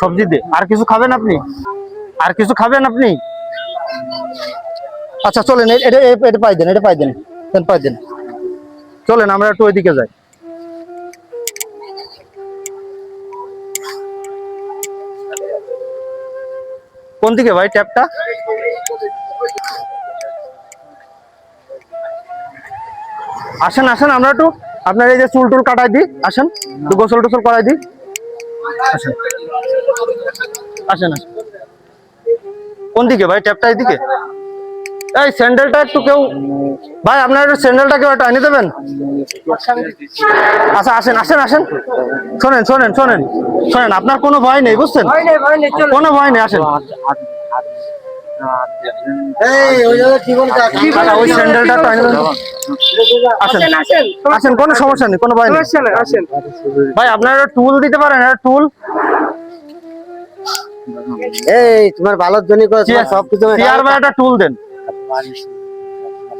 সবজি দিয়ে। আর কিছু খাবেন আপনি? আর কিছু খাবেন আপনি? আচ্ছা চলেন এটা এটা পাই দেন এটা পাই দেন দেন পাই দেন। চলেন আমরা একটু ওইদিকে যাই। কোন দিকে ভাই ট্যাপটা? আসেন আসেন আমরা একটু আপনার এই যে চুল টুল কাটাই দিই। আসেন একটু গোসল টোসল করাই দিই। আসেন। আসেন আসেন। কোন দিকে ভাই? ট্যাপটা এইদিকে? এই স্যান্ডেলটা একটু কেউ ভাই আপনার একটু স্যান্ডেলটা কেউ একটু এনে দেবেন? আচ্ছা আসেন আসেন আসেন। শোনেন শোনেন শোনেন। শোনেন আপনার কোনো ভয় নেই বুঝছেন? কোনো ভয় নেই আসেন। ওই স্যান্ডেলটা একটু এনে দেন আসেন আসেন। কোনো সমস্যা নেই কোনো ভয় নেই। ভাই আপনারা টুল দিতে পারেন একটা টুল? এই তোমার ভালোর জন্য সব কিছু চেয়ার বা একটা টুল দেন।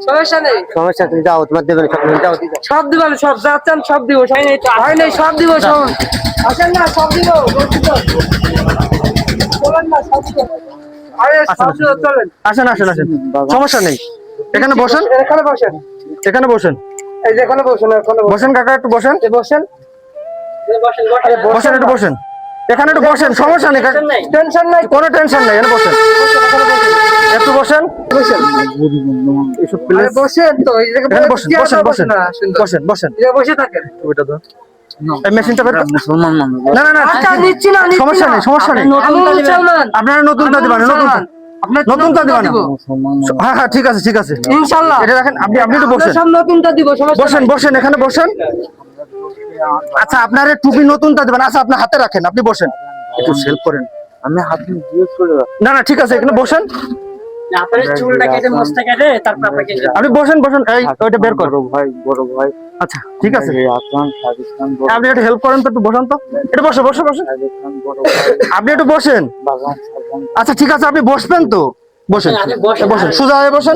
সমস্যা নেই। সমস্যা তুমি যাও তোমার দেবেন সব যাও সব দিবেন সব যা চান সব দিব হয় নাই হয় নাই সব দিব সব আসেন না সব দিব না সব দিব। আসেন আসেন। আসেন সমস্যা নেই। এখানে বসেন। এখানে বসেন। এখানে বসেন। এই যে এখানে বসেন এখানে বসেন। কাকা একটু বসেন। বসেন। বসেন বসেন। একটু বসেন। এখানে একটু বসেন সমস্যা নেই টেনশন নাই। কোনো টেনশন নেই এখানে বসেন। একটু বসেন। বসেন। বসেন তো বসেন বসেন বসেন? বসেন বসেন বসে থাকেন। ওইটা দাও। এই মেশিনটা বের মুসলমান না না না আচ্ছা নিচ্ছি না নিচ্ছি সমস্যা নেই সমস্যা নেই। আপনারা নতুনটা দিবেন নতুনটা। আপনার নতুনটা দিবেন। হ্যাঁ হ্যাঁ ঠিক আছে ঠিক আছে। ইনশাআল্লাহ। এটা দেখেন আপনি আপনি বসেন। নতুনটা দিব সমস্যা বসেন বসেন এখানে বসেন। আচ্ছা আপনার টুপি নতুনটা দেবেন। আচ্ছা আপনার হাতে রাখেন আপনি বসেন। একটু সেল করেন। আমি হাত দিয়ে চলে না না ঠিক আছে এখানে বসেন। আপনি বসেন বসেন। এই ওইটা বের কর। ভাই বড় ভাই। আচ্ছা ঠিক আছে। আপনি একটু হেল্প করেন তো একটু বসেন তো। একটু বসে বসে বসে। আপনি একটু বসেন। আচ্ছা ঠিক আছে আপনি বসবেন তো। বসেন। বসেন সোজা হয়ে বসেন।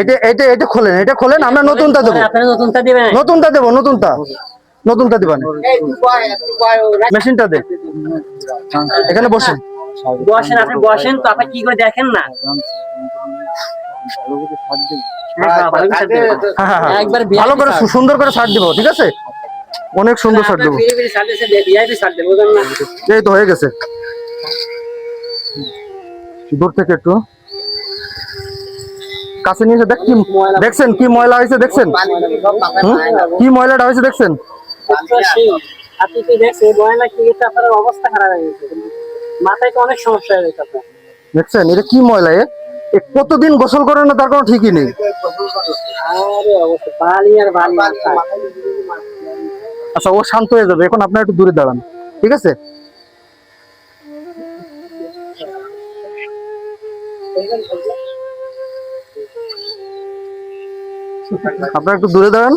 এটা এটা এটা খোলেন এটা খোলেন আমরা নতুনটা দেবো। আপনার নতুনটা নতুনটা দেবো নতুনটা। নতুনটা দিবেন। মেশিনটা দে। এখানে বসেন। বসেন আপনি বসেন তো আপনি কি করে দেখেন না। একবার ভালো করে সুন্দর করে ছাড় দিব ঠিক আছে? অনেক সুন্দর ছাড় দেবো। এই তো হয়ে গেছে। দূর থেকে একটু। কাছে নিয়ে দেখ কি দেখছেন কি ময়লা হয়েছে দেখছেন? কি ময়লাটা হয়েছে দেখছেন? আপনি কি দেখছেন? ময়লা কি আপনার অবস্থা খারাপ হয়ে গেছে। মাথায় তো অনেক সমস্যা হয়ে গেছে আপনার। দেখছেন এটা কি ময়লা এ? কতদিন গোসল করে না তার কোনো ঠিকই নেই? আচ্ছা ও শান্ত হয়ে যাবে এখন আপনার একটু দূরে দাঁড়ান ঠিক আছে? আপনারা একটু দূরে দাঁড়ান।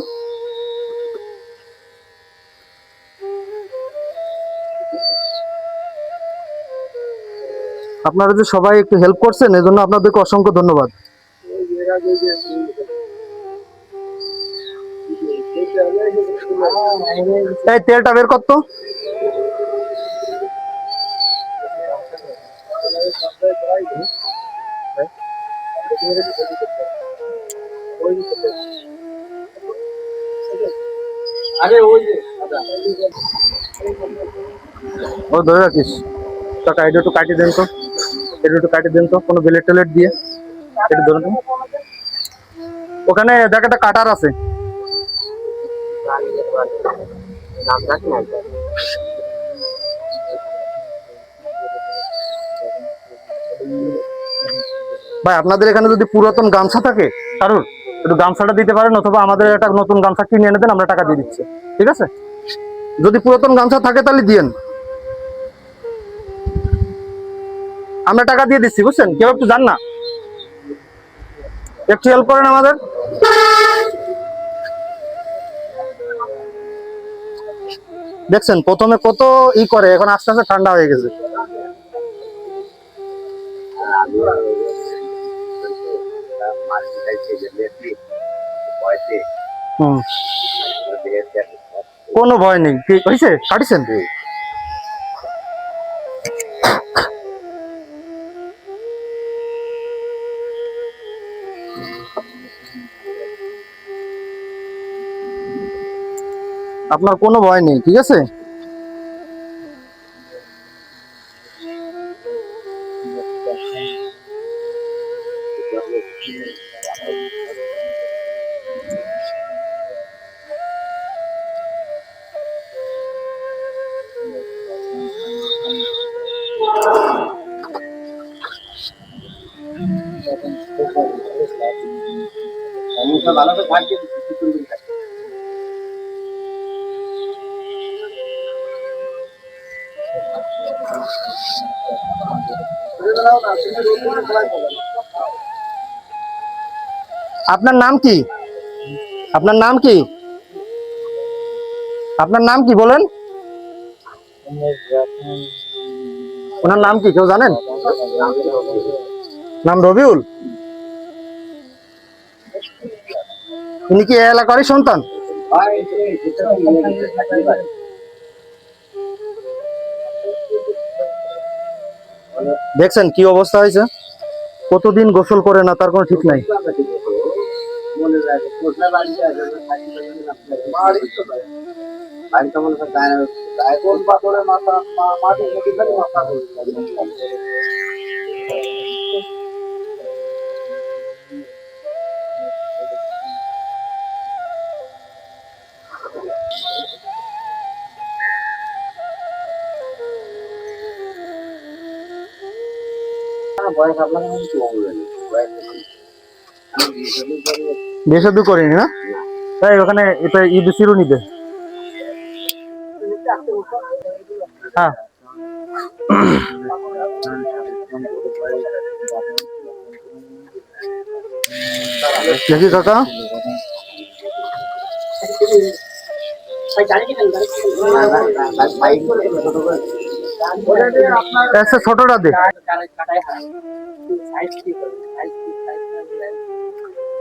আপনারা যে সবাই একটু হেল্প করছেন এজন্য আপনাদেরকে অসংখ্য ধন্যবাদ। এই তেলটা বের করতো আরে ও ধরে রাখিস। টাকা এটা একটু কাটিয়ে দেন তো। এটা একটু দেন তো, কোনো বেলেট টেলেট দিয়ে। এটা ধরুন। ওখানে দেখ একটা কাটার আছে। ভাই, আপনাদের এখানে যদি পুরাতন গামছা থাকে কারোর একটু গামছাটা দিতে পারেন, অথবা আমাদের একটা নতুন গামছা কিনে এনে দেন, আমরা টাকা দিয়ে দিচ্ছি। ঠিক আছে? যদি পুরাতন গামছা থাকে, তাহলে দিয়েন। আমরা টাকা দিয়ে দিচ্ছি, বুঝছেন? কেউ একটু জান না। একটু হেল্প করেন আমাদের। দেখছেন, প্রথমে কত ই করে, এখন আস্তে আস্তে ঠান্ডা হয়ে গেছে। কোনো ভয় নেই। কাটিছেন? আপনার কোনো ভয় নেই ঠিক আছে? আপনার নাম কি? আপনার নাম কি? আপনার নাম কি বলেন? ওনার নাম কি, কেউ জানেন? নাম রবিউল। উনি কি এলাকারই সন্তান? দেখছেন কি অবস্থা হয়েছে? কতদিন গোসল করে না তার কোনো ঠিক নাই? বিয়ে শাদী করিনি না? তাই ওখানে এটা ঈদ চিরুনি হ্যাঁ। দেখি কাকা। ভাই একটা ছোটটা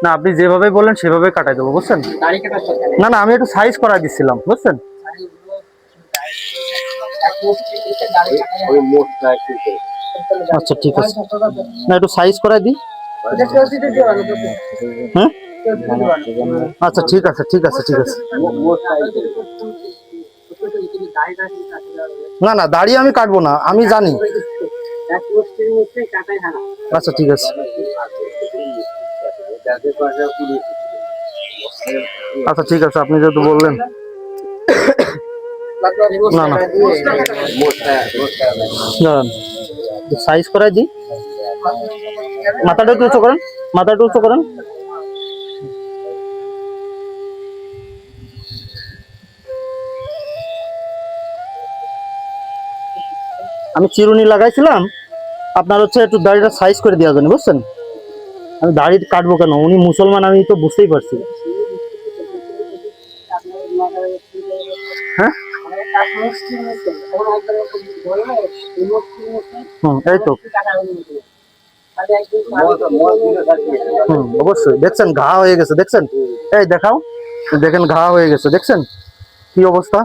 না, আপনি যেভাবে বলেন সেভাবে কাটাই দেবো, বুঝছেন? না না, আমি একটু সাইজ করাই দিচ্ছিলাম বুঝছেন? আচ্ছা ঠিক আছে। না, একটু সাইজ করাই দিই। হ্যাঁ? আচ্ছা ঠিক আছে ঠিক আছে ঠিক আছে। না না, দাড়ি আমি কাটবো না, আমি জানি। আচ্ছা ঠিক আছে। আচ্ছা ঠিক আছে, আপনি যেহেতু বললেন। না না। সাইজ করাই দিই। মাথাটা একটু উঁচু করেন, মাথাটা উঁচু করেন। আমি চিরুনি লাগাইছিলাম, আপনার হচ্ছে একটু দাড়িটা সাইজ করে দেওয়া জন্য, বুঝছেন? আমি দাড়ি কাটবো কেন? উনি মুসলমান, আমি তো বুঝতেই পারছি। হ্যাঁ? তো। হুম, অবশ্যই। দেখছেন, ঘা হয়ে গেছে, দেখছেন? এই দেখাও। দেখেন, ঘা হয়ে গেছে, দেখছেন? কি অবস্থা?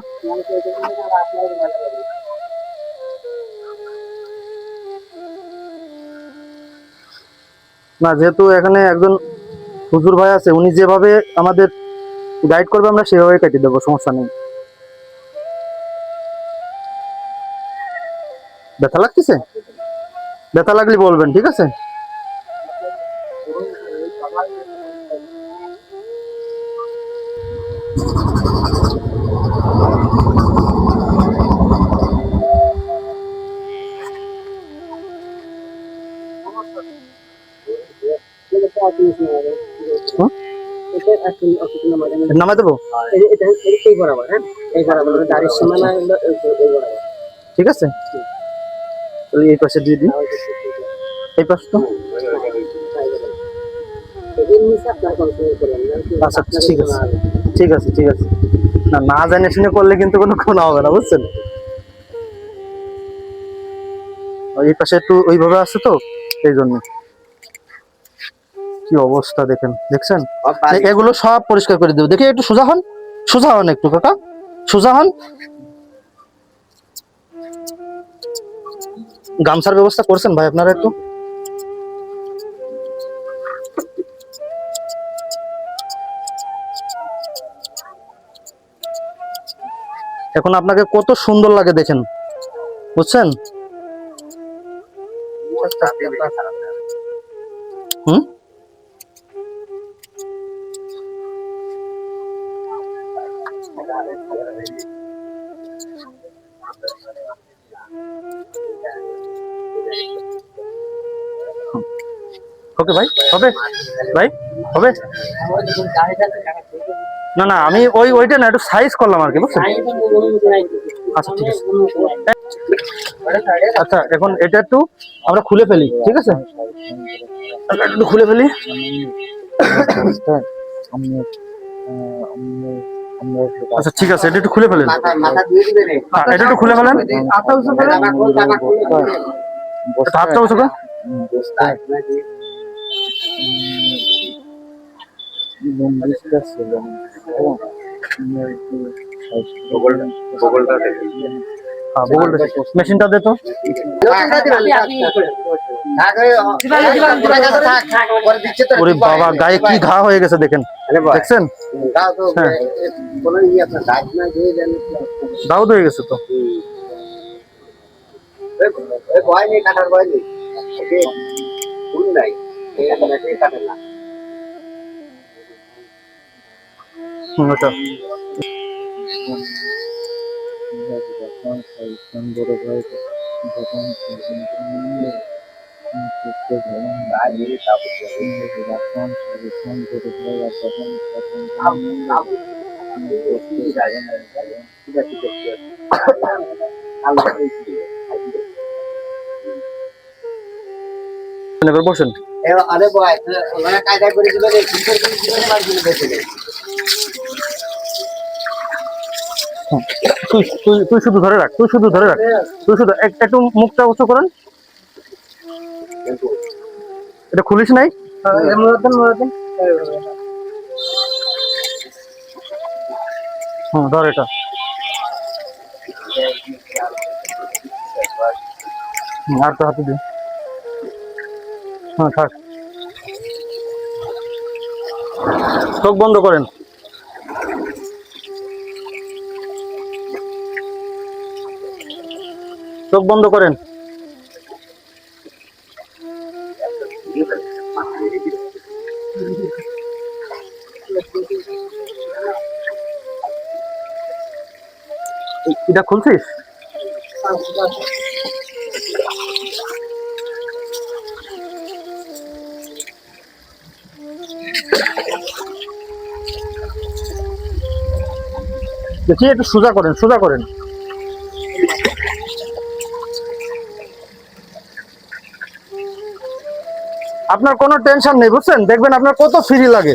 না, যেহেতু এখানে একজন হুজুর ভাই আছে, উনি যেভাবে আমাদের গাইড করবে, আমরা সেভাবে কাটিয়ে দেবো, সমস্যা নেই। ব্যথা লাগতেছে? ব্যথা লাগলে বলবেন, ঠিক আছে? নামাই দেবো? ঠিক আছে। এই পাশে দিয়ে এই পাশে তো। আচ্ছা ঠিক আছে। ঠিক আছে ঠিক আছে। না না জানে শুনে করলে কিন্তু কোনো কোনো হবে না, বুঝছেন? এই পাশে একটু ওইভাবে আছে তো, এই জন্য। কি অবস্থা দেখেন দেখছেন? এগুলো সব পরিষ্কার করে দেবো। দেখি একটু সোজা হন সোজা হন একটু কাকা। সোজা হন। গামছার ব্যবস্থা করছেন ভাই আপনারা একটু? এখন আপনাকে কত সুন্দর লাগে দেখেন। বুঝছেন? হুম? ওকে ভাই হবে? ভাই হবে? না না আমি ওই ওইটা না একটু সাইজ করলাম আর কি বুঝছেন? আচ্ছা ঠিক আছে। আচ্ছা এখন এটা একটু আমরা খুলে ফেলি ঠিক আছে? এটা একটু খুলে ফেলি। আচ্ছা ঠিক আছে এটা একটু খুলে ফেলেন। হ্যাঁ, এটা একটু খুলে ফেলেন। হাতটা উঁচু করে টাকা খোল টাকা খোল একটু হাতটা উঁচু করে হ্যাঁ গুগলটা মেশিনটা দে তো ওরে বাবা গায়ে কি ঘা হয়ে গেছে গেছে তো কাটার ভয় নেই। ফুল নাই। কাটে না। হুম, ওটা এবার মার দিবে ভেতরে তুই শুধু ধরে রাখ তুই শুধু ধরে রাখ। তুই শুধু এক- একটু মুখটা উঁচু করেন। এটা খুলিস নাই? ধর এটা। আর তো হাতে দিন হ্যাঁ থাক। চোখ বন্ধ করেন। চোখ বন্ধ করেন। এটা খুলছিস? দেখি, একটু সোজা করেন সোজা করেন। আপনার কোনো টেনশন নেই, বুঝছেন? দেখবেন আপনার কত ফ্রি লাগে।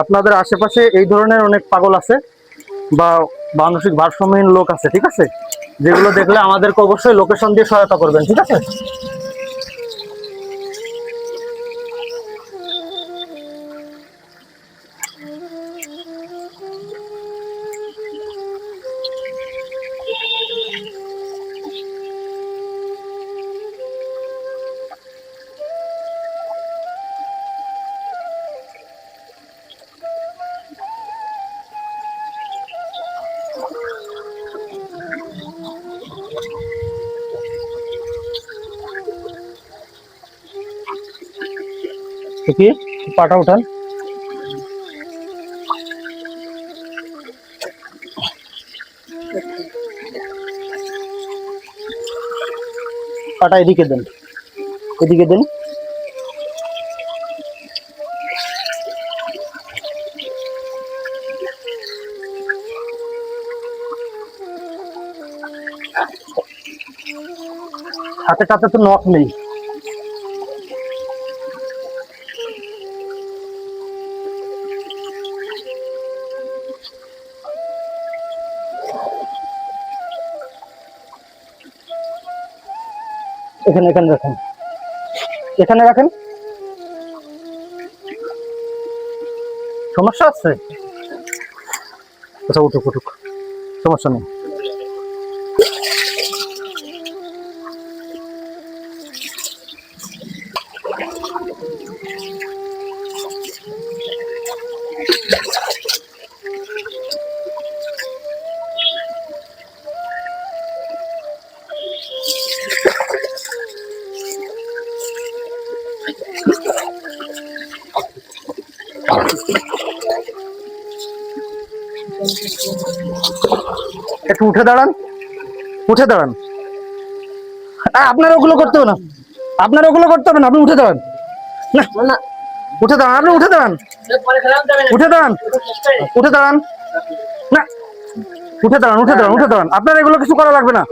আপনাদের আশেপাশে এই ধরনের অনেক পাগল আছে বা মানসিক ভারসাম্যহীন লোক আছে, ঠিক আছে? যেগুলো দেখলে আমাদেরকে অবশ্যই লোকেশন দিয়ে সহায়তা করবেন, ঠিক আছে? দেখি পাটা উঠান। পাটা এদিকে দেন এদিকে দেন। হাতে টাতে তো নখ নেই। এখানে এখানে রাখেন। এখানে রাখেন। সমস্যা আছে? আচ্ছা উঠুক উঠুক। সমস্যা নেই। একটু উঠে দাঁড়ান। উঠে দাঁড়ান। আপনার ওগুলো করতে হবে না। আপনার ওগুলো করতে হবে না, আপনি উঠে দাঁড়ান। না না উঠে দাঁড়ান, আপনি উঠে দাঁড়ান। উঠে দাঁড়ান উঠে দাঁড়ান। না, উঠে দাঁড়ান উঠে দাঁড়ান উঠে দাঁড়ান। আপনার এগুলো কিছু করা লাগবে না।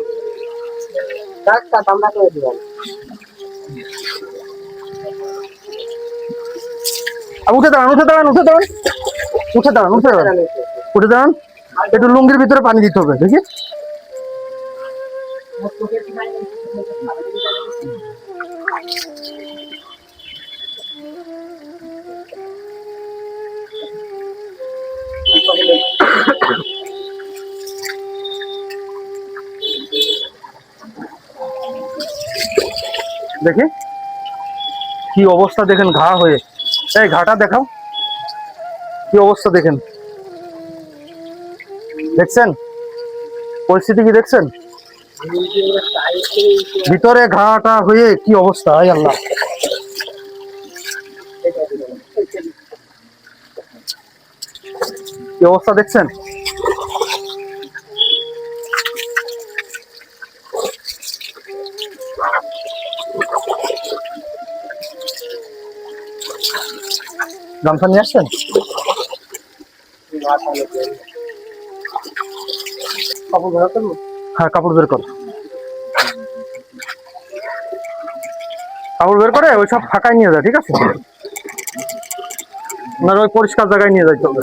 উঠে দাঁড়ান উঠে দাঁড়ান উঠে দাঁড়ান উঠে দাঁড়ান উঠে দাঁড়ান। উঠে দাঁড়ান। একটু লুঙ্গির ভিতরে পানি দিতে হবে, দেখি। দেখি। কি অবস্থা দেখেন, ঘা হয়ে। এই ঘাটা দেখাও। কি অবস্থা দেখেন? দেখছেন? পরিস্থিতি কি দেখছেন? ভিতরে ঘাটা হয়ে কি অবস্থা আয় আল্লাহ। কি অবস্থা দেখছেন? গামছা নিয়ে আসছেন? কাপড় ঘোরা করব? হ্যাঁ কাপড় বের কর। কাপড় বের করে, ওই সব ফাঁকায় নিয়ে যায় ঠিক আছে? আপনার ওই পরিষ্কার জায়গায় নিয়ে যাইতে হবে।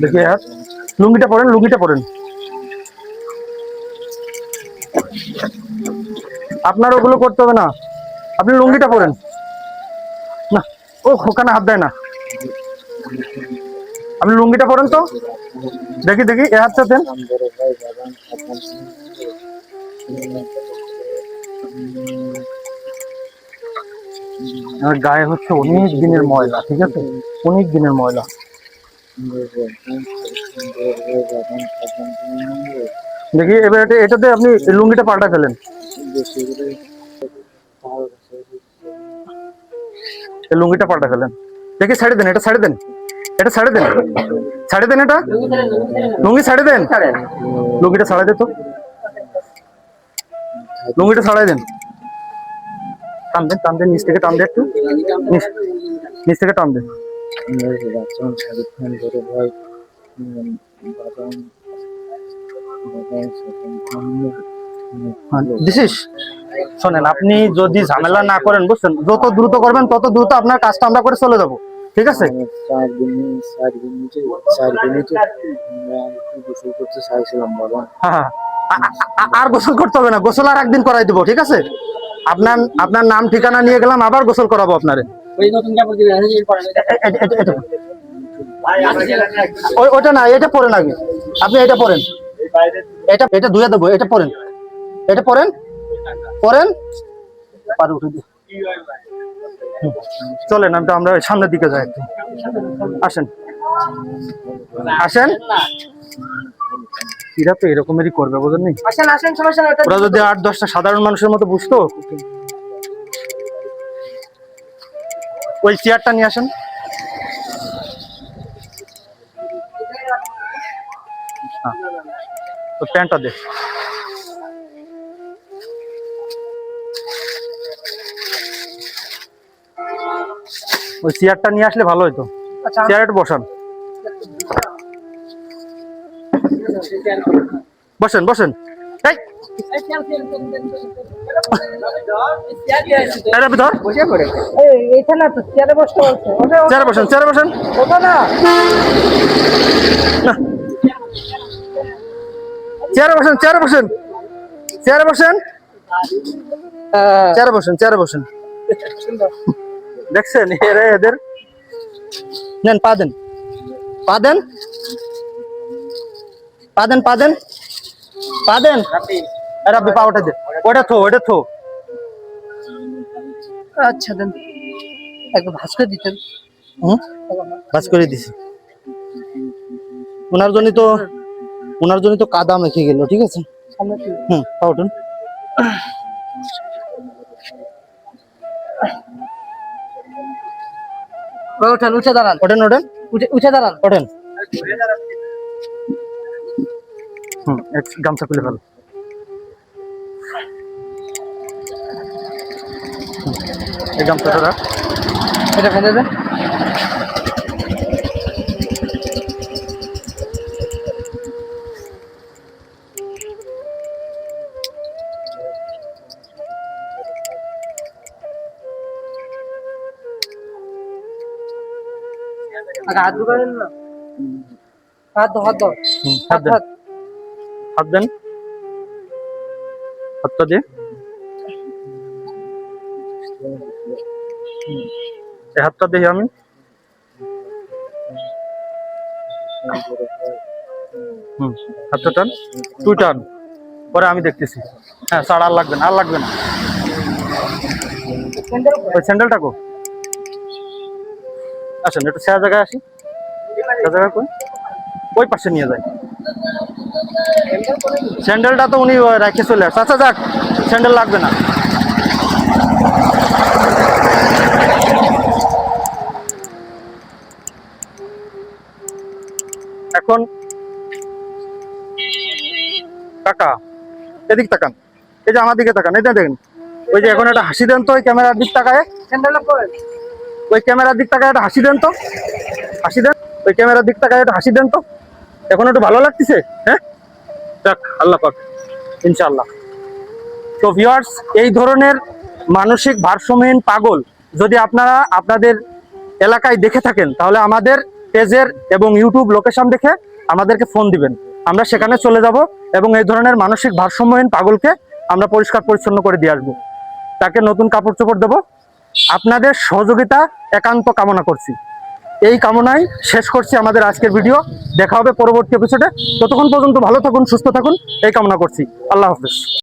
দেখি হ্যাঁ? লুঙ্গিটা পরেন লুঙ্গিটা পরেন। আপনার ওগুলো করতে হবে না। আপনি লুঙ্গিটা পরেন। না, ও ওখানে হাত দেয় না। আপনি লুঙ্গিটা পরেন তো। দেখি দেখি, এ হাতটা দেন। গায়ে হচ্ছে অনেক দিনের ময়লা, ঠিক আছে? অনেক দিনের ময়লা। দেখি, এবার এটাতে আপনি লুঙ্গিটা পাল্টা ফেলেন। এই লুঙ্গিটা পাল্টা ফেলেন। দেখি ছাড়ে দেন, এটা ছাড়ে দেন। এটা ছাড়ে দেন। ছাড়ে দেন এটা? লুঙ্গি ছাড়ে দেন। লুঙ্গিটা ছাড়াই দে তো। লুঙ্গিটা ছাড়াই দেন। টান দেন টান দেন, নিচ থেকে টান দেন একটু। নিচ থেকে টান দেন। দিছিস শোনেন, আপনি যদি ঝামেলা না করেন, বুঝছেন? যত দ্রুত করবেন, তত দ্রুত আপনার কাজটা আমরা করে চলে যাব। ঠিক আছে? হ্যাঁ হ্যাঁ। আর গোসল করতে হবে না গোসল আর একদিন করাই দিব ঠিক আছে? আপনার আপনার নাম ঠিকানা নিয়ে গেলাম আবার গোসল করাবো আপনারে। ওটা না এটা পরেন আগে। আপনি এটা পরেন। এটা এটা ধুয়ে দেবো এটা পরেন। এটা পরেন? পরেন? পারে উঠে হুম। চলেন আমরা আমরা সামনের দিকে যাই একটু। আসেন। আসেন? এরা তো এরকমেরই করবে বোঝেন নি? আসেন আসেন সমস্যা নেই ওরা যদি আট দশটা সাধারণ মানুষের মতো বুঝতো? ওই চেয়ারটা নিয়ে আসেন। হ্যাঁ। ওই প্যান্টটা দে ওই চেয়ারটা নিয়ে আসলে ভালো হতো আচ্ছা। চেয়ারটা বসান। বলছে ওঠে চেয়ারে বসেন চেয়ারে বসেন। চেয়ারে বসেন চেয়ারে বসেন। চেয়ারে বসেন। চেয়ারে বসেন চেয়ারে বসেন। দেখছেন এরা এদের? নেন, পা দেন। পা দেন। পা দেন পা দেন পা দেন আপনি পা ওটা ওটা থো ওটা থো। আচ্ছা দেন। একবার ভাস করে দিতেন। হুম? বাস করে দিছি। ওনার জন্য তো ওনার জন্য তো কাদা মেখে গেল ঠিক আছে? হুম পা উঠুন। ওই উঠেন উঠে দাঁড়ান। ওঠেন ওঠেন। উঠে উঠে দাঁড়ান। ওঠেন। হুম এক গামছা খুলে ফেলো। এই গামছাটা এটা ফেলে। হাত না হাত দাও হাত হাত। হাত দেন। হাত হাত দেন হাতটা দিয়ে। এই হাতটা দেখি আমি। হুম, হাতটা টান। তুই টান। পরে আমি দেখতেছি। হ্যাঁ স্যার, আর লাগবে না, আর লাগবে না। ওই স্যান্ডেলটা কো। আসেন, একটু সেরা জায়গায় আসি। সেরা জায়গায় কই? ওই পাশে নিয়ে যায় স্যান্ডেলটা তো উনি রেখে চলে আসছে। আচ্ছা যাক স্যান্ডেল লাগবে না। এখন কাকা এদিক তাকান। এই যে আমার দিকে তাকান এটা দেখেন ওই যে এখন একটা হাসি দেন তো ওই ক্যামেরার দিক তাকায়। স্যান্ডেল ওই ক্যামেরার দিক তাকায় একটা হাসি দেন তো। হাসি দেন ওই ক্যামেরার দিক তাকায় একটা হাসি দেন তো। এখন একটু ভালো লাগতেছে হ্যাঁ? যাক, আল্লাহ পাক। ইনশাআল্লাহ। তো ভিওয়ার্স এই ধরনের মানসিক ভারসাম্যহীন পাগল যদি আপনারা আপনাদের এলাকায় দেখে থাকেন, তাহলে আমাদের পেজের এবং ইউটিউব লোকেশন দেখে আমাদেরকে ফোন দিবেন। আমরা সেখানে চলে যাব এবং এই ধরনের মানসিক ভারসাম্যহীন পাগলকে আমরা পরিষ্কার পরিচ্ছন্ন করে দিয়ে আসব। তাকে নতুন কাপড় চোপড় দেবো। আপনাদের সহযোগিতা একান্ত কামনা করছি। এই কামনায় শেষ করছি আমাদের আজকের ভিডিও। দেখা হবে পরবর্তী এপিসোডে ততক্ষণ পর্যন্ত ভালো থাকুন, সুস্থ থাকুন। এই কামনা করছি। আল্লাহ হাফিজ।